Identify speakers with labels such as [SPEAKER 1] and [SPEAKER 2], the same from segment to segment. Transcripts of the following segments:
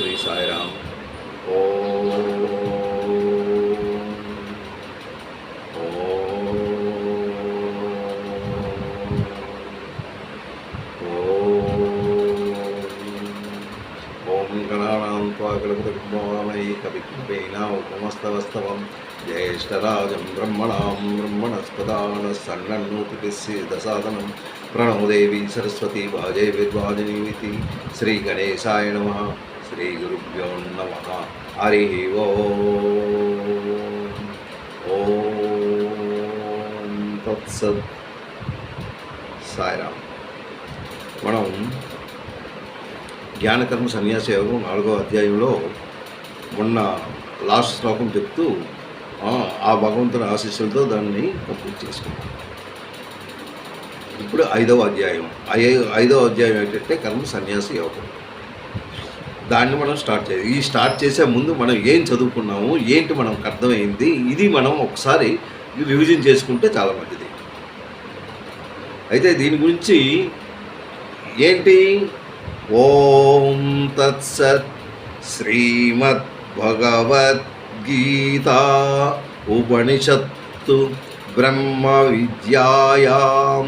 [SPEAKER 1] శ్రీ సాయిరామ్ ఓ ఓం గణానాం ఉపమస్తవస్తవం జ్యేష్ఠరాజం బ్రహ్మణాం బ్రహ్మణస్పదాన సన్నన్నోతిపిస్సిదసాదనం ప్రణోదేవి సరస్వతి వాజే విద్వాజినీమితి శ్రీ గణేశాయ నమ శ్రీ గురుభ్యో నమ హరి ఓ తత్సత్ సాయిరామ్. మనం జ్ఞానకర్మ సన్యాస యోగం నాలుగో అధ్యాయంలో మొన్న లాస్ట్ శ్లోకం చెప్తూ ఆ, ఆ భగవంతుని ఆశీస్సులతో దాన్ని కంప్లీట్ చేసుకున్నాం. ఇప్పుడు ఐదవ అధ్యాయం. ఐ- ఐదవ అధ్యాయం ఏంటంటే కర్మ సన్యాస యోగం దాన్ని మనం స్టార్ట్ చేయాలి. ఈ స్టార్ట్ చేసే ముందు మనం ఏం చదువుకున్నాము ఏంటి మనకు అర్థమైంది ఇది మనం ఒకసారి రివిజన్ చేసుకుంటే చాలా మంచిది. అయితే దీని గురించి ఏంటి? ఓం తత్సత్ శ్రీమద్ భగవద్గీత ఉపనిషత్తు బ్రహ్మ విద్యాయాం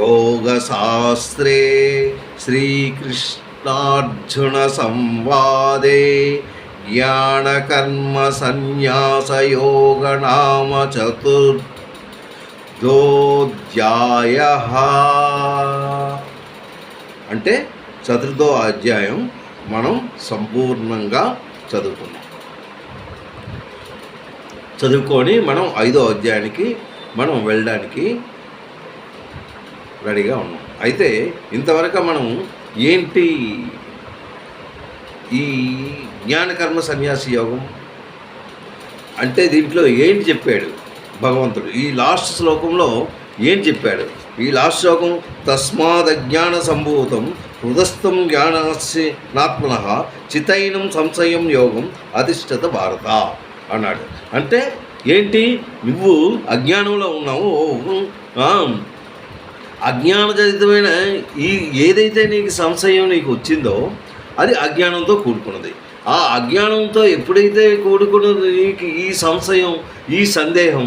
[SPEAKER 1] యోగశాస్త్రే శ్రీకృష్ణ సంవాదే జ్ఞానకర్మ సన్యాసయోగ నామ చతుర్ అంటే చతుర్థో అధ్యాయం మనం సంపూర్ణంగా చదువుకున్నాం. చదువుకొని మనం ఐదో అధ్యాయానికి మనం వెళ్ళడానికి రెడీగా ఉన్నాం. అయితే ఇంతవరకు మనం ఏంటి ఈ జ్ఞానకర్మ సన్యాసి యోగం? అంటే దీంట్లో ఏంటి చెప్పాడు భగవంతుడు? ఈ లాస్ట్ శ్లోకంలో ఏం చెప్పాడు? ఈ లాస్ట్ శ్లోకం తస్మాద్ అజ్ఞాన సంభూతం హృదస్థం జ్ఞానాత్మన చితైనం సంశయం యోగం అధిష్ఠత భారత అన్నాడు. అంటే ఏంటి? నువ్వు అజ్ఞానంలో ఉన్నావు. అజ్ఞానజనితమైన ఈ ఏదైతే నీకు సంశయం నీకు వచ్చిందో అది అజ్ఞానంతో కూడుకున్నది. ఆ అజ్ఞానంతో ఎప్పుడైతే కూడుకున్నది నీకు ఈ సంశయం ఈ సందేహం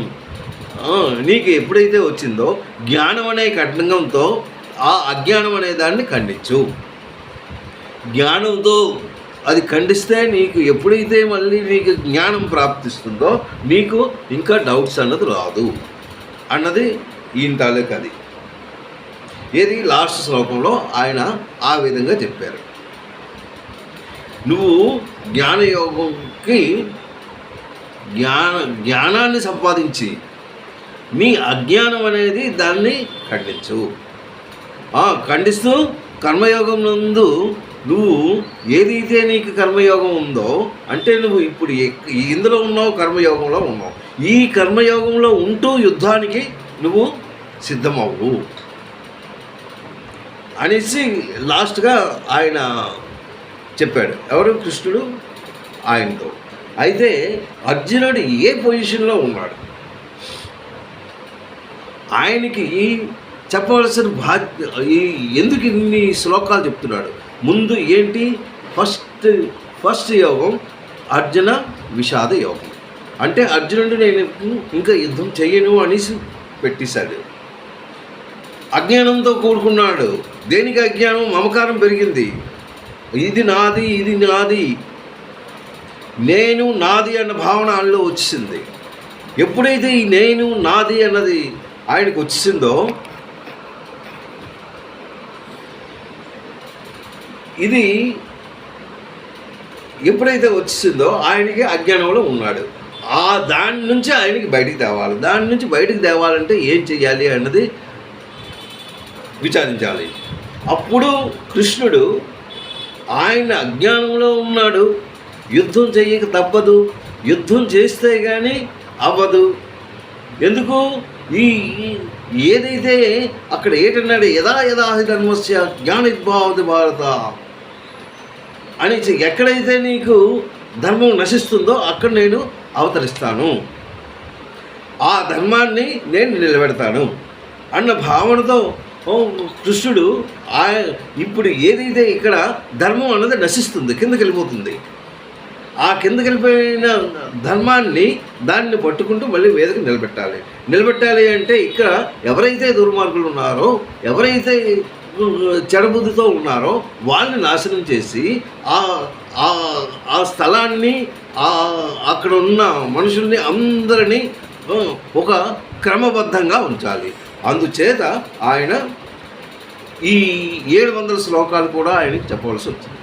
[SPEAKER 1] నీకు ఎప్పుడైతే వచ్చిందో జ్ఞానం అనే కఠినంతో ఆ అజ్ఞానం అనే దాన్ని ఖండించు. జ్ఞానంతో అది ఖండిస్తే నీకు ఎప్పుడైతే మళ్ళీ నీకు జ్ఞానం ప్రాప్తిస్తుందో నీకు ఇంకా డౌట్స్ అన్నది రాదు. అన్నది ఈయన తాలూకు అది ఏది? లాస్ట్ శ్లోకంలో ఆయన ఆ విధంగా చెప్పారు. నువ్వు జ్ఞానయోగంకి జ్ఞాన జ్ఞానాన్ని సంపాదించి నీ అజ్ఞానం అనేది దాన్ని ఖండించు. ఖండిస్తూ కర్మయోగం నందు నువ్వు ఏదైతే నీకు కర్మయోగం ఉందో అంటే నువ్వు ఇప్పుడు ఇందులో ఉన్నావు కర్మయోగంలో ఉన్నావు. ఈ కర్మయోగంలో ఉంటూ యుద్ధానికి నువ్వు సిద్ధమవు అనేసి లాస్ట్గా ఆయన చెప్పాడు ఎవరు? కృష్ణుడు ఆయనతో. అయితే అర్జునుడు ఏ పొజిషన్లో ఉన్నాడు? ఆయనకి చెప్పవలసిన బాధ్య ఈ ఎందుకు ఇన్ని శ్లోకాలు చెప్తున్నాడు? ముందు ఏంటి? ఫస్ట్ ఫస్ట్ యోగం అర్జున విషాద యోగం. అంటే అర్జునుడు నేను ఇంకా యుద్ధం చేయను అనేసి పెట్టేశాడు. అజ్ఞానంతో కూడుకున్నాడు. దేనికి అజ్ఞానం? మమకారం పెరిగింది. ఇది నాది ఇది నాది. నేను నాది అన్న భావన ఆయనలో వచ్చింది ఎప్పుడైతే ఈ నేను నాది అన్నది ఆయనకు వచ్చిందో ఇది ఎప్పుడైతే వచ్చిందో ఆయనకి అజ్ఞానంలో ఉన్నాడు. ఆ దాని నుంచి ఆయనకి బయటికి తేవాలి. దాని నుంచి బయటికి తేవాలంటే ఏం చేయాలి అన్నది విచారించాలి. అప్పుడు కృష్ణుడు ఆయన అజ్ఞానంలో ఉన్నాడు. యుద్ధం చేయక తప్పదు. యుద్ధం చేస్తే కానీ అవ్వదు. ఎందుకు? ఈ ఏదైతే అక్కడ ఏటన్నాడు యథా యథాహి ధర్మస్య జ్ఞానిద్భావతి భారత అని చె- ఎక్కడైతే నీకు ధర్మం నశిస్తుందో అక్కడ నేను అవతరిస్తాను. ఆ ధర్మాన్ని నేను నిలబెడతాను. అన్న భావనతో కృష్ణుడు ఆ ఇప్పుడు ఏదైతే ఇక్కడ ధర్మం అన్నది నశిస్తుంది కిందకి వెళ్ళిపోతుంది. ఆ కిందకి వెళ్ళిపోయిన ధర్మాన్ని దాన్ని పట్టుకుంటూ మళ్ళీ వేదిక నిలబెట్టాలి. నిలబెట్టాలి అంటే ఇక్కడ ఎవరైతే దుర్మార్గులు ఉన్నారో ఎవరైతే చెడబుద్ధితో ఉన్నారో వాళ్ళని నాశనం చేసి ఆ ఆ- స్థలాన్ని ఆ అక్కడ ఉన్న మనుషుల్ని అందరినీ ఒక క్రమబద్ధంగా ఉంచాలి. అందుచేత ఆయన ఈ ఏడు వందల శ్లోకాలు కూడా ఆయనకి చెప్పవలసి వచ్చింది.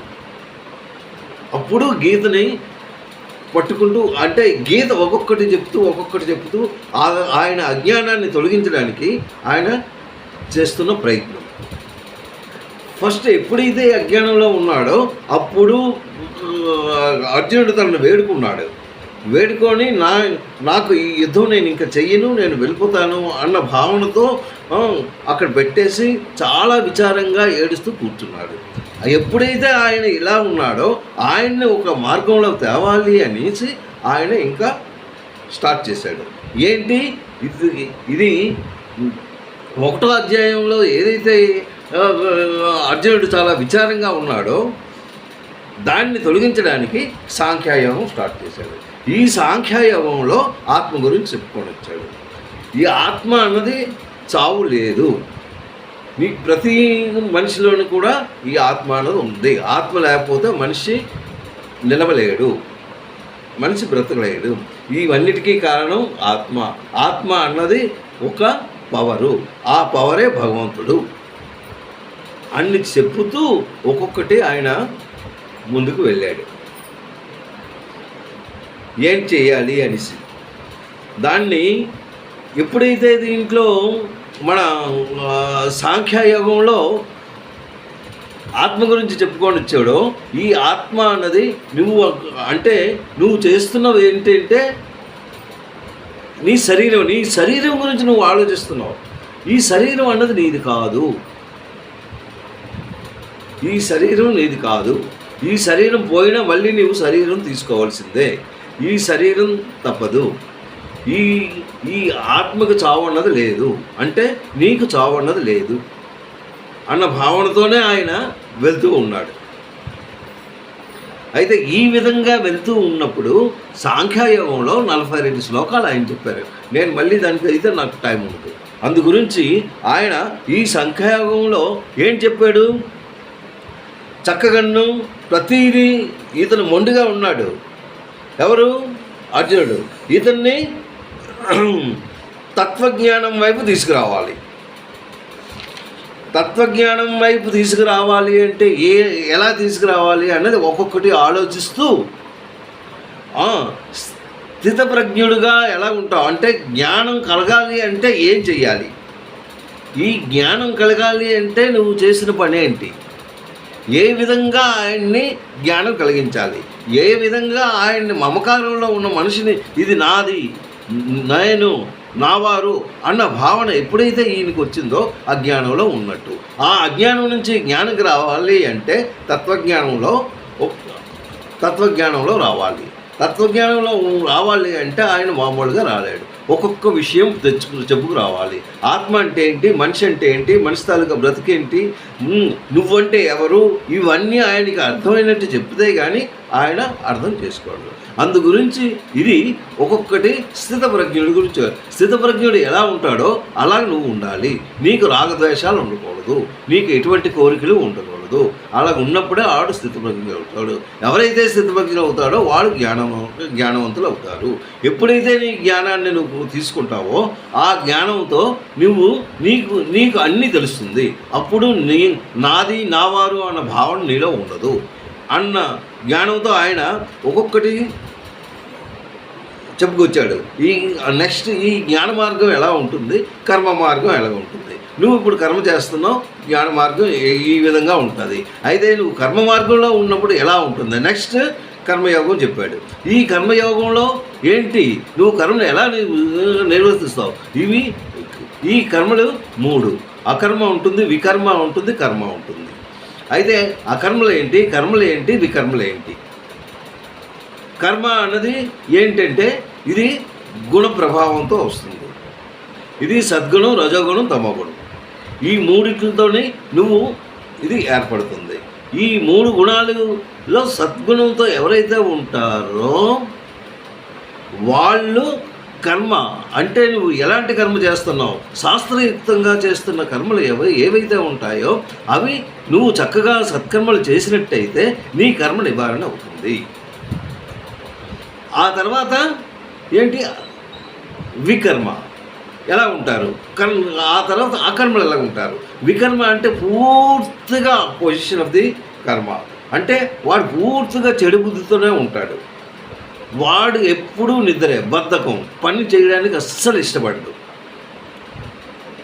[SPEAKER 1] అప్పుడు గీతని పట్టుకుంటూ అంటే గీత ఒక్కొక్కటి చెప్తూ ఒక్కొక్కటి చెప్తూ ఆ- ఆయన అజ్ఞానాన్ని తొలగించడానికి ఆయన చేస్తున్న ప్రయత్నం. ఫస్ట్ ఎప్పుడైతే అజ్ఞానంలో ఉన్నాడో అప్పుడు అర్జునుడు తనను వేడుకున్నాడు. వేడుకొని నా నాకు ఈ యుద్ధం నేను ఇంకా చెయ్యను నేను వెళ్ళిపోతాను అన్న భావనతో అక్కడ పెట్టేసి చాలా విచారంగా ఏడుస్తూ కూర్చున్నాడు. ఎప్పుడైతే ఆయన ఇలా ఉన్నాడో ఆయన్ని ఒక మార్గంలో తేవాలి అనేసి ఆయన ఇంకా స్టార్ట్ చేశాడు. ఏంటి? ఇది ఇది ఒకటో అధ్యాయంలో ఏదైతే అర్జునుడు చాలా విచారంగా ఉన్నాడో దాన్ని తొలగించడానికి సాంఖ్యాయోగం స్టార్ట్ చేశాడు. ఈ సాంఖ్యాయోగంలో ఆత్మ గురించి చెప్పుకొని వచ్చాడు ఈ ఆత్మ అన్నది చావు లేదు. మీ ప్రతి మనిషిలోనూ కూడా ఈ ఆత్మ అన్నది ఉంది. ఆత్మ లేకపోతే మనిషి నిలవలేడు. మనిషి బ్రతకలేడు. ఇవన్నిటికీ కారణం ఆత్మ. ఆత్మ అన్నది ఒక పవరు. ఆ పవరే భగవంతుడు. అన్ని చెప్పుతూ ఒక్కొక్కటి ఆయన ముందుకు వెళ్ళాడు. ఏం చేయాలి అనేసి. దాన్ని ఎప్పుడైతే దీంట్లో మన సాంఖ్యయోగంలో ఆత్మ గురించి చెప్పుకొని వచ్చాడో ఈ ఆత్మ అన్నది నువ్వు అంటే నువ్వు చేస్తున్నవి ఏంటంటే నీ శరీరం నీ శరీరం గురించి నువ్వు ఆలోచిస్తున్నావు. ఈ శరీరం అన్నది నీది కాదు. ఈ శరీరం నీది కాదు. ఈ శరీరం పోయినా మళ్ళీ నీవు శరీరం తీసుకోవాల్సిందే. ఈ శరీరం తప్పదు. ఈ ఈ ఆత్మకు చావు అన్నది లేదు. అంటే నీకు చావు అన్నది లేదు. అన్న భావనతోనే ఆయన వెళ్తూ ఉన్నాడు. అయితే ఈ విధంగా వెళ్తూ ఉన్నప్పుడు సాంఖ్యాయోగంలో నలభై రెండు శ్లోకాలు ఆయన చెప్పారు. నేను మళ్ళీ దానికి అయితే నాకు టైం ఉంటుంది అందు గురించి ఆయన ఈ సంఖ్యాయోగంలో ఏం చెప్పాడు? చక్కగన్ను ప్రతిదీ ఇతను మొండిగా ఉన్నాడు. ఎవరు? అర్జునుడు. ఇతన్ని తత్వజ్ఞానం వైపు తీసుకురావాలి. తత్వజ్ఞానం వైపు తీసుకురావాలి అంటే ఏ ఎలా తీసుకురావాలి అన్నది ఒక్కొక్కటి ఆలోచిస్తూ స్థితప్రజ్ఞుడుగా ఎలా ఉంటావు? అంటే జ్ఞానం కలగాలి అంటే ఏం చెయ్యాలి? ఈ జ్ఞానం కలగాలి అంటే నువ్వు చేసిన పని ఏంటి ఏ విధంగా ఆయన్ని జ్ఞానం కలిగించాలి? ఏ విధంగా ఆయన్ని మమకారంలో ఉన్న మనిషిని ఇది నాది నేను నావారు అన్న భావన ఎప్పుడైతే ఈయనకి వచ్చిందో అజ్ఞానంలో ఉన్నట్టు. ఆ అజ్ఞానం నుంచి జ్ఞానంకి రావాలి అంటే తత్వజ్ఞానంలో తత్వజ్ఞానంలో రావాలి. తత్వజ్ఞానంలో రావాలి అంటే ఆయన మామూలుగా రాలేడు. ఒక్కొక్క విషయం తెచ్చుకు చెప్పుకు రావాలి. ఆత్మ అంటే ఏంటి? మనిషి అంటే ఏంటి? మనిషి తాలూకా బ్రతికేంటి? నువ్వంటే ఎవరు? ఇవన్నీ ఆయనకి అర్థమైనట్టు చెప్తే కానీ ఆయన అర్థం చేసుకోడు. అందు గురించి ఇది ఒక్కొక్కటి స్థితప్రజ్ఞుడి గురించి స్థితప్రజ్ఞుడు ఎలా ఉంటాడో అలా నువ్వు ఉండాలి. నీకు రాగద్వేషాలు ఉండకూడదు. నీకు ఎటువంటి కోరికలు ఉండకూడదు. అలా ఉన్నప్పుడే ఆడు స్థితప్రజ్ఞ అవుతాడు. ఎవరైతే స్థితప్రజ్ఞులు అవుతాడో వాడు జ్ఞానం జ్ఞానవంతులు అవుతారు. ఎప్పుడైతే నీ జ్ఞానాన్ని నువ్వు తీసుకుంటావో ఆ జ్ఞానంతో నువ్వు నీకు నీకు అన్నీ తెలుస్తుంది. అప్పుడు నీ నాది నావారు అన్న భావన నీలో ఉండదు. అన్న జ్ఞానంతో ఆయన ఒక్కొక్కటి చెప్పుకొచ్చాడు. ఈ నెక్స్ట్ ఈ జ్ఞాన మార్గం ఎలా ఉంటుంది? కర్మ మార్గం ఎలా ఉంటుంది? నువ్వు ఇప్పుడు కర్మ చేస్తున్నావు జ్ఞాన మార్గం ఈ- విధంగా ఉంటుంది. అయితే నువ్వు కర్మ మార్గంలో ఉన్నప్పుడు ఎలా ఉంటుంది? నెక్స్ట్ కర్మయోగం చెప్పాడు. ఈ కర్మయోగంలో ఏంటి? నువ్వు కర్మను ఎలా నిర్వర్తిస్తావు? ఇవి ఈ కర్మలు మూడు. అకర్మ ఉంటుంది వికర్మ ఉంటుంది కర్మ ఉంటుంది. అయితే అకర్మలు ఏంటి? కర్మలు ఏంటి? వికర్మలు ఏంటి? కర్మ అన్నది ఏంటంటే ఇది గుణ ప్రభావంతో వస్తుంది. ఇది సద్గుణం రజోగుణం తమగుణం. ఈ మూడింటితోనే నువ్వు ఇది ఏర్పడుతుంది. ఈ మూడు గుణాలులో సద్గుణంతో ఎవరైతే ఉంటారో వాళ్ళు కర్మ అంటే నువ్వు ఎలాంటి కర్మ చేస్తున్నావు? శాస్త్రయుక్తంగా చేస్తున్న కర్మలు ఎవ ఏవైతే ఉంటాయో అవి నువ్వు చక్కగా సత్కర్మలు చేసినట్టయితే నీ కర్మ నివారణ అవుతుంది. ఆ తర్వాత ఏంటి? వికర్మ. ఎలా ఉంటారు? కర్మ ఆ తర్వాత అకర్మలు ఎలా ఉంటారు? వికర్మ అంటే పూర్తిగా పొజిషన్ ఆఫ్ ది కర్మ. అంటే వాడు పూర్తిగా చెడు బుద్ధితోనే ఉంటాడు. వాడు ఎప్పుడూ నిద్రే బద్ధకం పని చేయడానికి అస్సలు ఇష్టపడదు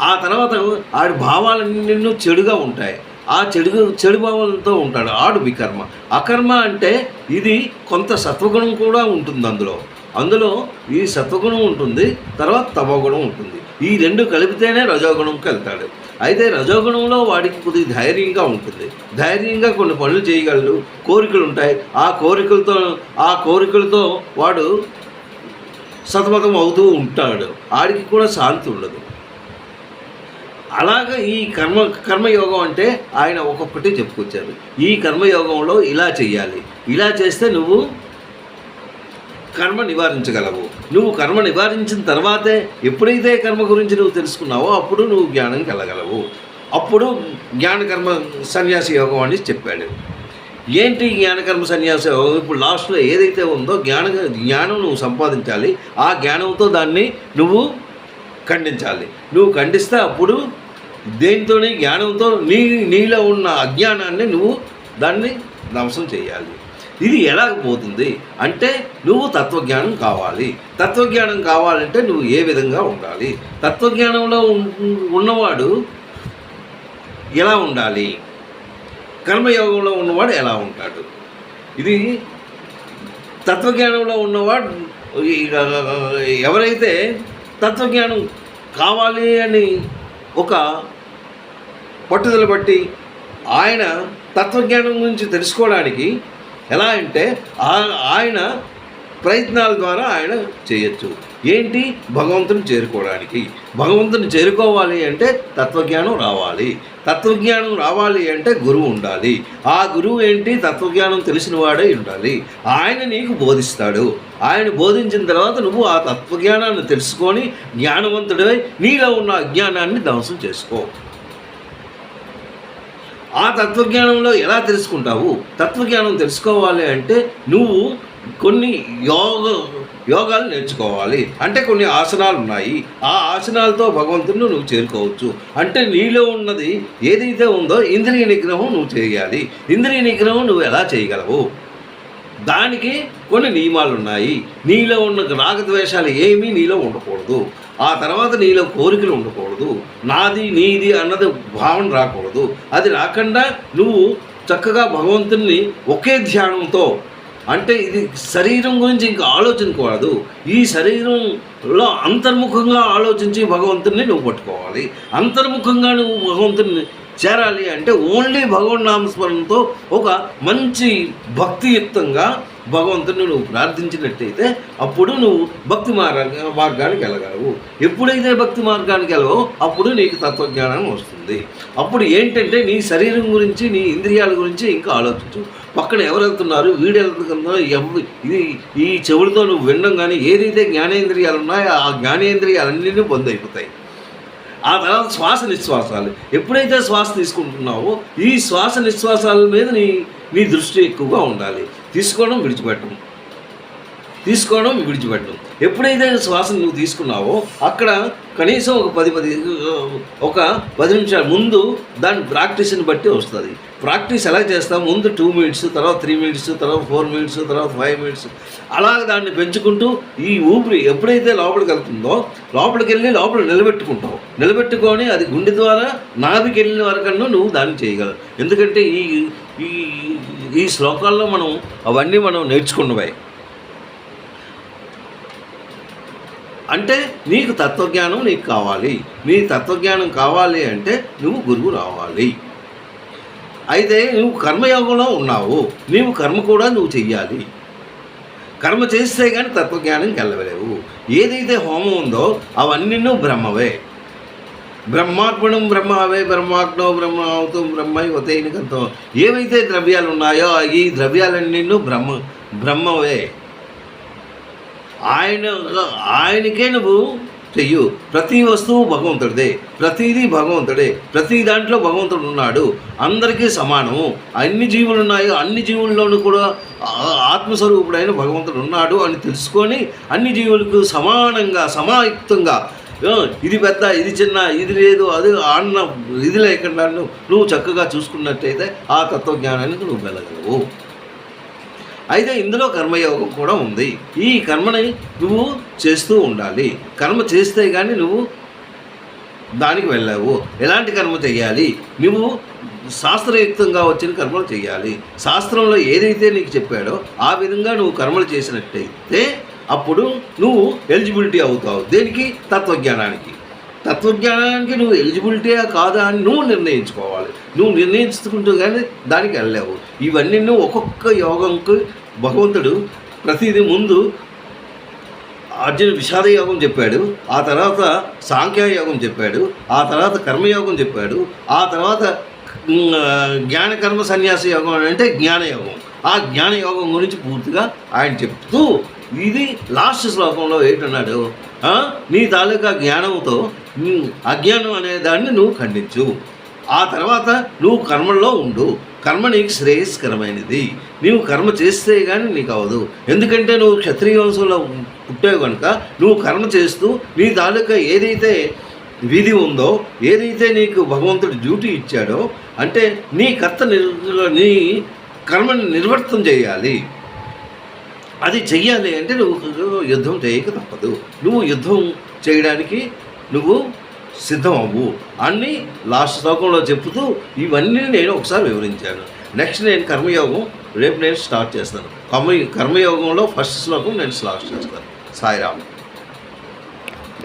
[SPEAKER 1] ఆ తర్వాత ఆడి భావాలన్నీ చెడుగా ఉంటాయి. ఆ చెడు చెడు భావాలతో ఉంటాడు. ఆడు వికర్మ. అకర్మ అంటే ఇది కొంత సత్వగుణం కూడా ఉంటుంది అందులో. అందులో ఈ సత్వగుణం ఉంటుంది తర్వాత తమోగుణం ఉంటుంది. ఈ రెండు కలిపితేనే రజోగుణంకి వెళ్తాడు అయితే రజోగుణంలో వాడికి కొద్దిగా ధైర్యంగా ఉంటుంది. ధైర్యంగా కొన్ని పనులు చేయగలడు కోరికలు ఉంటాయి ఆ కోరికలతో ఆ కోరికలతో వాడు సతమతం అవుతూ ఉంటాడు. ఆడికి కూడా శాంతి ఉండదు. అలాగ ఈ కర్మ కర్మయోగం అంటే ఆయన ఒక్కొక్కటి చెప్పుకొచ్చారు ఈ కర్మయోగంలో ఇలా చేయాలి ఇలా చేస్తే నువ్వు కర్మ నివారించగలవు. నువ్వు కర్మ నివారించిన తర్వాతే ఎప్పుడైతే కర్మ గురించి నువ్వు తెలుసుకున్నావో అప్పుడు నువ్వు జ్ఞానం కలగలవు. అప్పుడు జ్ఞానకర్మ సన్యాసి యోగం అని చెప్పాడు. ఏంటి జ్ఞానకర్మ సన్యాస యోగం? ఇప్పుడు లాస్ట్లో ఏదైతే ఉందో జ్ఞాన జ్ఞానం నువ్వు సంపాదించాలి. ఆ జ్ఞానంతో దాన్ని నువ్వు ఖండించాలి. నువ్వు ఖండిస్తే అప్పుడు దేనితోని జ్ఞానంతో నీ నీలో ఉన్న అజ్ఞానాన్ని నువ్వు దాన్ని ధ్వంసం చేయాలి. ఇది ఎలాగపోతుంది అంటే నువ్వు తత్వజ్ఞానం కావాలి. తత్వజ్ఞానం కావాలంటే నువ్వు ఏ విధంగా ఉండాలి? తత్వజ్ఞానంలో ఉన్నవాడు ఎలా ఉండాలి? కర్మయోగంలో ఉన్నవాడు ఎలా ఉంటాడు? ఇది తత్వజ్ఞానంలో ఉన్నవాడు ఎవరైతే తత్వజ్ఞానం కావాలి అని ఒక పట్టుదల బట్టి ఆయన తత్వజ్ఞానం గురించి తెలుసుకోవడానికి ఎలా అంటే ఆ- ఆయన ప్రయత్నాల ద్వారా ఆయన చేయొచ్చు. ఏంటి? భగవంతుని చేరుకోవడానికి. భగవంతుని చేరుకోవాలి అంటే తత్వజ్ఞానం రావాలి. తత్వజ్ఞానం రావాలి అంటే గురువు ఉండాలి. ఆ గురువు ఏంటి? తత్వజ్ఞానం తెలిసిన వాడే ఉండాలి. ఆయన నీకు బోధిస్తాడు. ఆయన బోధించిన తర్వాత నువ్వు ఆ తత్వజ్ఞానాన్ని తెలుసుకొని జ్ఞానవంతుడై నీలో ఉన్న అజ్ఞానాన్ని ధ్వంసం చేసుకో. ఆ తత్వజ్ఞానంలో ఎలా తెలుసుకుంటావు? తత్వజ్ఞానం తెలుసుకోవాలి అంటే నువ్వు కొన్ని యోగ యోగాలు నేర్చుకోవాలి. అంటే కొన్ని ఆసనాలు ఉన్నాయి. ఆ ఆసనాలతో భగవంతుని నువ్వు చేరుకోవచ్చు. అంటే నీలో ఉన్నది ఏదైతే ఉందో ఇంద్రియ నిగ్రహం నువ్వు చేయాలి. ఇంద్రియ నిగ్రహం నువ్వు ఎలా చేయగలవు? దానికి కొన్ని నియమాలు ఉన్నాయి. నీలో ఉన్న రాగద్వేషాలు ఏమీ నీలో ఉండకూడదు. ఆ తర్వాత నీలో కోరికలు ఉండకూడదు. నాది నీది అన్నది భావన రాకూడదు. అది రాకుండా నువ్వు చక్కగా భగవంతుని ఒకే ధ్యానంతో అంటే ఇది శరీరం గురించి ఇంకా ఆలోచించకూడదు. ఈ శరీరంలో అంతర్ముఖంగా ఆలోచించి భగవంతుని నువ్వు పట్టుకోవాలి. అంతర్ముఖంగా నువ్వు భగవంతుని చేరాలి అంటే ఓన్లీ భగవన్ నామస్మరణతో ఒక మంచి భక్తియుక్తంగా భగవంతుని నువ్వు ప్రార్థించినట్టయితే అప్పుడు నువ్వు భక్తి మార్గ మార్గానికి వెళ్ళగలవు. ఎప్పుడైతే భక్తి మార్గానికి వెళ్ళవో అప్పుడు నీకు తత్వజ్ఞానం వస్తుంది. అప్పుడు ఏంటంటే నీ శరీరం గురించి నీ ఇంద్రియాల గురించి ఇంకా ఆలోచించు. పక్కన ఎవరు వెళ్తున్నారు? వీడు వెళ్తున్నారు ఎవ ఇది ఈ చెవులతో నువ్వు వినడం కానీ ఏదైతే జ్ఞానేంద్రియాలు ఉన్నాయో ఆ జ్ఞానేంద్రియాలన్నీ బంద్ అయిపోతాయి ఆ తర్వాత శ్వాస నిశ్వాసాలు. ఎప్పుడైతే శ్వాస తీసుకుంటున్నావో ఈ శ్వాస నిశ్వాసాల మీద నీ నీ దృష్టి ఎక్కువగా ఉండాలి. తీసుకోవడం విడిచిపెట్టడం తీసుకోవడం విడిచిపెట్టడం ఎప్పుడైతే శ్వాసను నువ్వు తీసుకున్నావో అక్కడ కనీసం ఒక పది పది ఒక పది నిమిషాల ముందు దాని ప్రాక్టీస్ని బట్టి వస్తుంది. ప్రాక్టీస్ ఎలా చేస్తాం? ముందు టూ మినిట్స్ తర్వాత త్రీ మినిట్స్ తర్వాత ఫోర్ మినిట్స్ తర్వాత ఫైవ్ మినిట్స్ అలా దాన్ని పెంచుకుంటూ ఈ ఊపిరి ఎప్పుడైతే లోపలికి వెళ్తుందో లోపలికి వెళ్ళి లోపల నిలబెట్టుకుంటావు. నిలబెట్టుకొని అది గుండె ద్వారా నాభికి వెళ్ళిన వరకన్నా నువ్వు దాన్ని చేయగలవు. ఎందుకంటే ఈ ఈ ఈ శ్లోకాల్లో మనం అవన్నీ మనం నేర్చుకున్నవే. అంటే నీకు తత్వజ్ఞానం నీకు కావాలి. నీ తత్వజ్ఞానం కావాలి అంటే నువ్వు గురువు రావాలి. అయితే నువ్వు కర్మయోగంలో ఉన్నావు. నీవు కర్మ కూడా నువ్వు చెయ్యాలి. కర్మ చేస్తే కానీ తత్వజ్ఞానం వెళ్ళలేవు ఏదైతే హోమం ఉందో అవన్నీ నువ్వు బ్రహ్మవే. బ్రహ్మార్పణం బ్రహ్మవే బ్రహ్మాగ్నో బ్రహ్మ అవుతూ బ్రహ్మైవతైనికంతో ఏవైతే ద్రవ్యాలు ఉన్నాయో ఈ ద్రవ్యాలన్నీ బ్రహ్మ బ్రహ్మవే. ఆయన ఆయనకే నువ్వు చెయ్యు. ప్రతి వస్తువు భగవంతుడిదే. ప్రతిదీ భగవంతుడే. ప్రతి దాంట్లో భగవంతుడు ఉన్నాడు. అందరికీ సమానము. అన్ని జీవులు ఉన్నాయో. అన్ని జీవుల్లోనూ కూడా ఆత్మస్వరూపుడైన భగవంతుడు ఉన్నాడు అని తెలుసుకొని అన్ని జీవులకు సమానంగా సమాయుక్తంగా ఇది పెద్ద ఇది చిన్న ఇది లేదు అది అన్న ఇది లేకుండా నువ్వు నువ్వు చక్కగా చూసుకున్నట్టయితే ఆ తత్వజ్ఞానానికి నువ్వు వెళ్ళగలవు అయితే ఇందులో కర్మయోగం కూడా ఉంది. ఈ కర్మని నువ్వు చేస్తూ ఉండాలి. కర్మ చేస్తే కానీ నువ్వు దానికి వెళ్ళావు. ఎలాంటి కర్మ చేయాలి నువ్వు శాస్త్రయుక్తంగా వచ్చిన కర్మలు చేయాలి శాస్త్రంలో ఏదైతే నీకు చెప్పాడో ఆ విధంగా నువ్వు కర్మలు చేసినట్టయితే అప్పుడు నువ్వు ఎలిజిబిలిటీ అవుతావు. దేనికి? తత్వజ్ఞానానికి. తత్వజ్ఞానానికి నువ్వు ఎలిజిబిలిటీ కాదా అని నువ్వు నిర్ణయించుకోవాలి. నువ్వు నిర్ణయించుకుంటూ కానీ దానికి వెళ్ళావు ఇవన్నీ నువ్వు ఒక్కొక్క యోగంకు భగవంతుడు ప్రతిదీ ముందు అర్జున విషాద యోగం చెప్పాడు ఆ తర్వాత సాంఖ్యయోగం చెప్పాడు ఆ తర్వాత కర్మయోగం చెప్పాడు ఆ తర్వాత జ్ఞాన కర్మ సన్యాస యోగం అంటే జ్ఞానయోగం. ఆ జ్ఞానయోగం గురించి పూర్తిగా ఆయన చెప్తూ ఇది లాస్ట్ శ్లోకంలో ఏంటన్నాడు? నీ తాలూకా జ్ఞానంతో అజ్ఞానం అనే దాన్ని నువ్వు ఖండించు. ఆ తర్వాత నువ్వు కర్మల్లో ఉండు. కర్మ నీకు శ్రేయస్కరమైనది. నీవు కర్మ చేస్తే కానీ నీకు అవదు. ఎందుకంటే నువ్వు క్షత్రియ వంశంలో పుట్టావు కనుక నువ్వు కర్మ చేస్తూ నీ తాలూకా ఏదైతే విధి ఉందో ఏదైతే నీకు భగవంతుడు డ్యూటీ ఇచ్చాడో అంటే నీ కర్త నిర్ నీ కర్మని నిర్వర్తం చేయాలి. అది చెయ్యాలి అంటే నువ్వు యుద్ధం చేయక తప్పదు. నువ్వు యుద్ధం చేయడానికి నువ్వు సిద్ధం అవ్వు లాస్ట్ శ్లోకంలో చెప్తూ ఇవన్నీ నేను ఒకసారి వివరించాను. నెక్స్ట్ నేను కర్మయోగం రేపు నేను స్టార్ట్ చేస్తాను. కర్మ కర్మయోగంలో ఫస్ట్ శ్లోకం నేను స్టార్ట్ చేస్తాను. సాయిరామ్.